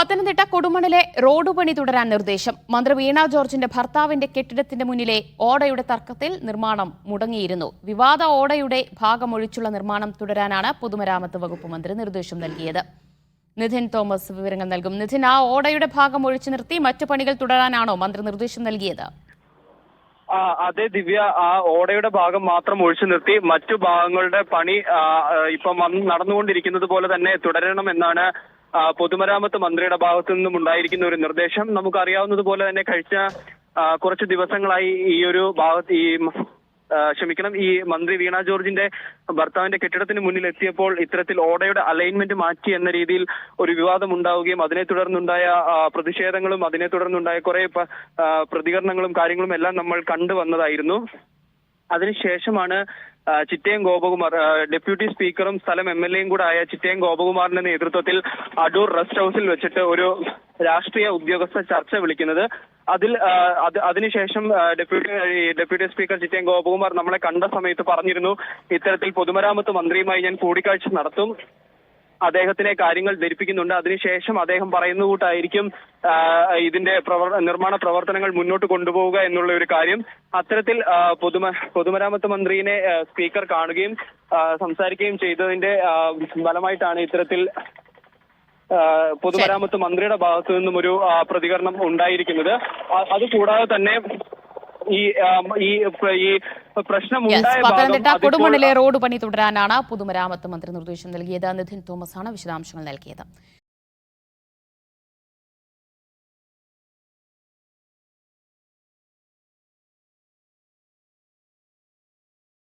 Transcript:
Pathanamthitta കൊടുമണിലെ road പണി തുടരാൻ നിർദ്ദേശം. മന്ത്രി വീണ ജോർജിന്റെ ഭർത്താവിന്റെ കെട്ടിടത്തിന്റെ മുന്നിലെ ഓടയുടെ തർക്കത്തിൽ നിർമ്മാണം മുടങ്ങിയിരുന്നു. വിവാദ ഓടയുടെ ഭാഗമൊഴിച്ചുള്ള നിർമ്മാണം തുടരാനാണ് പൊതുമരാമത്ത് വകുപ്പ് മന്ത്രി നിർദ്ദേശം നൽകിയത്. നിധിൻ തോമസ് വിവരങ്ങൾ നൽകും. നിധിൻ ആ ഓടയുടെ ഭാഗം ഒഴിച്ചു നിർത്തി മറ്റു പണികൾ തുടരാനാണോ മന്ത്രി നിർദ്ദേശം നൽകിയത്? അതെ ദിവ്യ. ആ ഓടയുടെ ഭാഗം മാത്രം ഒഴിച്ചു നിർത്തി മറ്റു ഭാഗങ്ങളുടെ പണി ഇപ്പം നടന്നുകൊണ്ടിരിക്കുന്നത് പോലെ തന്നെ തുടരണമെന്നാണ് പൊതുമരാമത്ത് മന്ത്രിയുടെ ഭാഗത്തു നിന്നും ഉണ്ടായിരിക്കുന്ന ഒരു നിർദ്ദേശം. നമുക്കറിയാവുന്നതുപോലെ തന്നെ കഴിഞ്ഞ കുറച്ച് ദിവസങ്ങളായി ഈ ഒരു ഭാഗത്ത് ഈ ക്ഷമിക്കണം ഈ മന്ത്രി വീണ ജോർജിന്റെ ഭർത്താവിന്റെ കെട്ടിടത്തിന് മുന്നിൽ എത്തിയപ്പോൾ ഇത്തരത്തിൽ ഓടയുടെ അലൈൻമെന്റ് മാറ്റി എന്ന രീതിയിൽ ഒരു വിവാദം ഉണ്ടാവുകയും അതിനെ തുടർന്നുണ്ടായ പ്രതിഷേധങ്ങളും അതിനെ തുടർന്നുണ്ടായ കുറെ പ്രതികരണങ്ങളും കാര്യങ്ങളും എല്ലാം നമ്മൾ കണ്ടുവന്നതായിരുന്നു. അതിനുശേഷമാണ് ചിറ്റയം ഗോപകുമാർ ഡെപ്യൂട്ടി സ്പീക്കറും സ്ഥലം എം എൽ എയും കൂടെ ആയ ചിറ്റയം ഗോപകുമാറിന്റെ നേതൃത്വത്തിൽ അടൂർ റെസ്റ്റ് ഹൗസിൽ വെച്ചിട്ട് ഒരു രാഷ്ട്രീയ ഉദ്യോഗസ്ഥ ചർച്ച വിളിക്കുന്നത്. അതിൽ അതിനുശേഷം deputy deputy speaker Chittayam Gopakumar നമ്മളെ കണ്ട സമയത്ത് പറഞ്ഞിരുന്നു ഇത്തരത്തിൽ പൊതുമരാമത്ത് മന്ത്രിയുമായി ഞാൻ കൂടിക്കാഴ്ച നടത്തും. അദ്ദേഹത്തിനെ കാര്യങ്ങൾ ധരിപ്പിക്കുന്നുണ്ട്. അതിനുശേഷം അദ്ദേഹം പറയുന്ന കൂട്ടായിരിക്കും ഇതിന്റെ നിർമ്മാണ പ്രവർത്തനങ്ങൾ മുന്നോട്ട് കൊണ്ടുപോവുക എന്നുള്ള ഒരു കാര്യം. അത്തരത്തിൽ പൊതുമ പൊതുമരാമത്ത് മന്ത്രിയെ സ്പീക്കർ കാണുകയും സംസാരിക്കുകയും ചെയ്തതിന്റെ ഫലമായിട്ടാണ് ഇത്തരത്തിൽ പൊതുമരാമത്ത് മന്ത്രിയുടെ ഭാഗത്തു നിന്നും ഒരു പ്രതികരണം ഉണ്ടായിരിക്കുന്നത്. അതുകൂടാതെ തന്നെ ഈ ഈ ഈ പത്തനംതിട്ട കൊടുമണ്ണിലെ കൊടുമണിലെ റോഡ് പണി തുടരാനാണ് പൊതുമരാമത്ത് മന്ത്രി നിർദ്ദേശം നൽകിയത്. നിധിൻ തോമസ് ആണ് വിശദാംശങ്ങൾ നൽകിയത്.